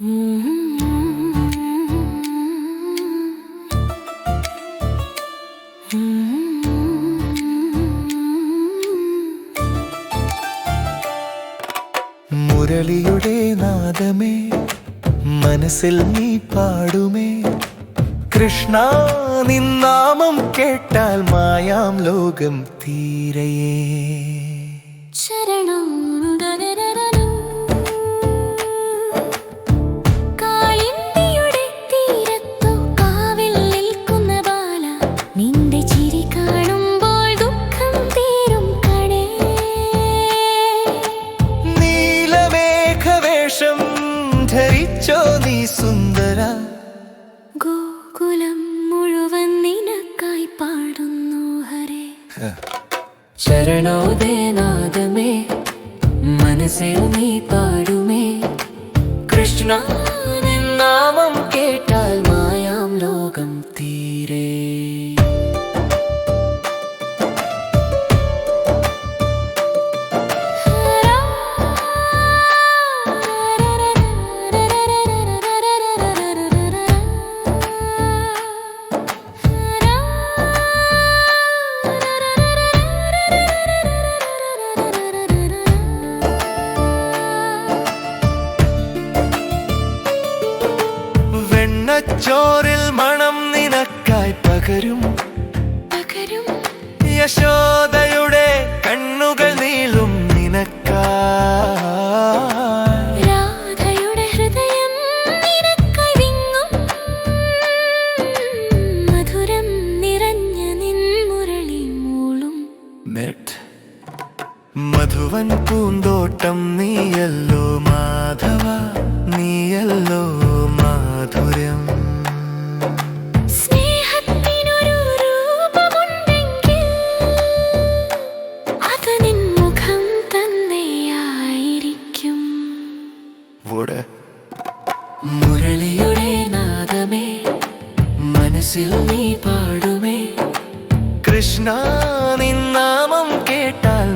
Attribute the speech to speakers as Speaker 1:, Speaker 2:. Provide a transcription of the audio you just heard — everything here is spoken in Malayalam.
Speaker 1: മുരളിയുടെ നാദമേ മനസ്സിൽ നീ പാടുമേ. കൃഷ്ണ നിന്നാമം കേട്ടാൽ മായാം ലോകം തീരയേ.
Speaker 2: ശരണം
Speaker 1: ധരിച്ചോ നീ സുന്ദര?
Speaker 2: ഗോകുലം മുഴുവൻ നിനക്കായി പാടുന്നു ഹരേ.
Speaker 3: ശരണോദയനാദമേ മനസ്സിൽ നീ പാടുമേ. കൃഷ്ണ
Speaker 1: വെണ്ണച്ചോറിൽ മണം നിനക്കായി പകരും.
Speaker 2: പകരും.
Speaker 1: യശോദയുടെ കണ്ണുകൾ നീളും നിനക്കാ മധുവൻ പൂന്തോട്ടം നീയല്ലോ. ഇവിടെ
Speaker 3: മുരളിയുടെ നാദമേ മനസ്സിൽ നീ പാടുമേ.
Speaker 1: കൃഷ്ണ നിന്നാമം കേട്ടാൽ